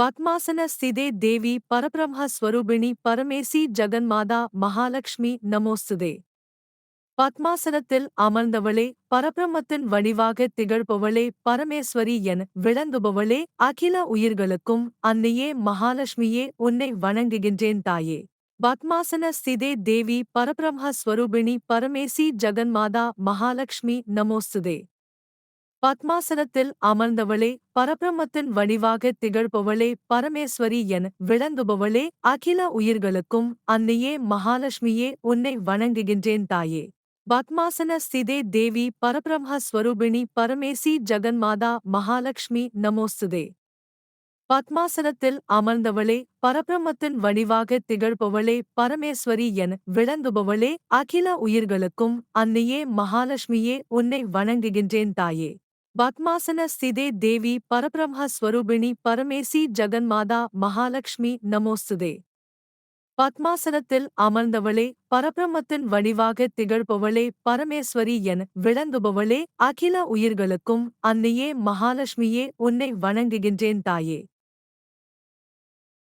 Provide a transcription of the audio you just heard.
பத்மாசன ஸ்திதே தேவி பரபிரம்ம ஸ்வரூபிணி பரமேசி ஜெகன்மாதா மகாலட்சுமி நமோஸ்துதே. பத்மாசனத்தில் அமர்ந்தவளே பரபிரம்மத்தின் வடிவாக திகழ்பவளே பரமேஸ்வரி என விளங்குபவளே அகில உயிர்களுக்கும் அன்னையே மகாலட்சுமியே உன்னை வணங்குகின்றேன் தாயே. பத்மாசன ஸ்திதே தேவி பரபிரம்ம ஸ்வரூபிணி பரமேசி ஜெகன்மாதா மகாலட்சுமி நமோஸ்துதே. பத்மாசனத்தில் அமர்ந்தவளே பரபிரம்மத்தின் வடிவாக திகழ்பவளே பரமேஸ்வரி என விளங்குபவளே அகில உயிர்களுக்கும் அன்னையே மகாலட்சுமியே உன்னை வணங்குகின்றேன் தாயே. பத்மாசன ஸ்திதே தேவி பரபிரம்ம ஸ்வரூபிணி பரமேசி ஜெகன்மாதா மகாலட்சுமி நமோஸ்துதே பத்மாசனத்தில் அமர்ந்தவளே பரபிரம்மத்தின் வடிவாக திகழ்பவளே பரமேஸ்வரி என விளங்குபவளே அகில உயிர்களுக்கும் அன்னையே மகாலட்சுமியே உன்னை வணங்குகின்றேன் தாயே. பத்மாசன ஸ்திதே தேவி பரபிரம்ம ஸ்வரூபிணி பரமேசி ஜெகன்மாதா மகாலட்சுமி நமோஸ்துதே. பத்மாசனத்தில் அமர்ந்தவளே பரபிரம்மத்தின் வடிவாக திகழ்பவளே பரமேஸ்வரி என விளங்குபவளே அகில உயிர்களுக்கும் அன்னையே மகாலட்சுமியே உன்னை வணங்குகின்றேன் தாயே.